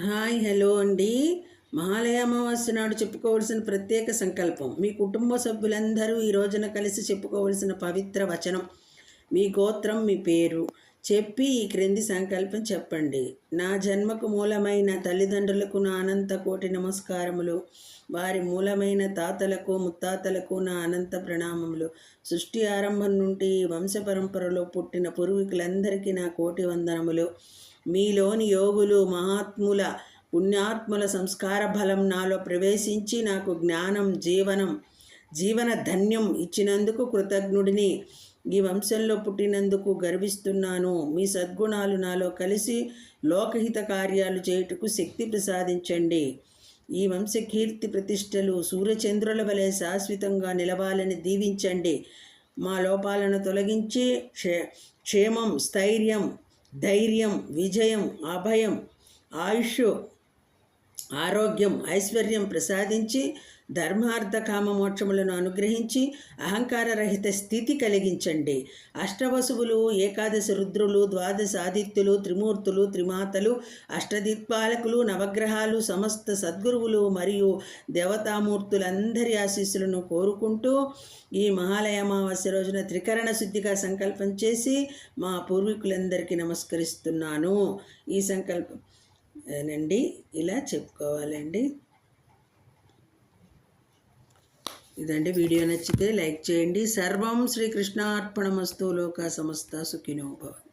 Hi hello అండి. మహాలయ అమావాస్య నాడు చెప్పుకోవలసిన ప్రత్యేక సంకల్పం. మీ కుటుంబ సభ్యులందరూ ఈ రోజున కలిసి చెప్పుకోవలసిన పవిత్ర వచనం. మీ గోత్రం మీ పేరు. చెప్పి ఈ క్రింది సంకల్పం చెప్పండి. నా జన్మకు మూలమైన తల్లిదండ్రులకు నా అనంత కోటి నమస్కారములు. వారి మూలమైన తాతలకు ముత్తాతలకు నా అనంత ప్రణామములు. సృష్టి ఆరంభం నుండి వంశ పరంపరలో పుట్టిన పూర్వీకులందరికీ నా కోటి వందనములు. మీలోని యోగులు మహాత్ముల పుణ్యాత్ముల సంస్కార బలం నాలో ప్రవేశించి నాకు జ్ఞానం జీవనం జీవన ధన్యం ఇచ్చినందుకు కృతజ్ఞుడిని. ఈ వంశంలో పుట్టినందుకు గర్విస్తున్నాను. మీ సద్గుణాలు నాలో కలిసి లోకహిత కార్యాలు చేయుటకు శక్తి ప్రసాదించండి. ఈ వంశ కీర్తి ప్రతిష్టలు సూర్యచంద్రుల వలె శాశ్వతంగా నిలవాలని దీవించండి. మా లోపాలను తొలగించి క్షే క్షేమం స్థైర్యం ధైర్యం విజయం అభయం ఆయుష్ ఆరోగ్యం ఐశ్వర్యం ప్రసాదించి ధర్మార్థ కామ మోక్షములను అనుగ్రహించి అహంకారరహిత స్థితి కలిగించండి. అష్టవసువులు ఏకాదశి రుద్రులు ద్వాదశ ఆదిత్యులు త్రిమూర్తులు త్రిమాతలు అష్టదిక్పాలకులు నవగ్రహాలు సమస్త సద్గురువులు మరియు దేవతామూర్తులందరి ఆశీస్సులను కోరుకుంటూ ఈ మహాలయ అమావాస్య రోజున త్రికరణ శుద్ధిగా సంకల్పం చేసి మా పూర్వీకులందరికీ నమస్కరిస్తున్నాను. ఈ సంకల్పం నండి ఇలా చెప్పుకోవాలండి. ఇదండి వీడియో నచ్చితే లైక్ చేయండి. సర్వం శ్రీకృష్ణార్పణమస్తు లోక సమస్త సుఖినోభవంతు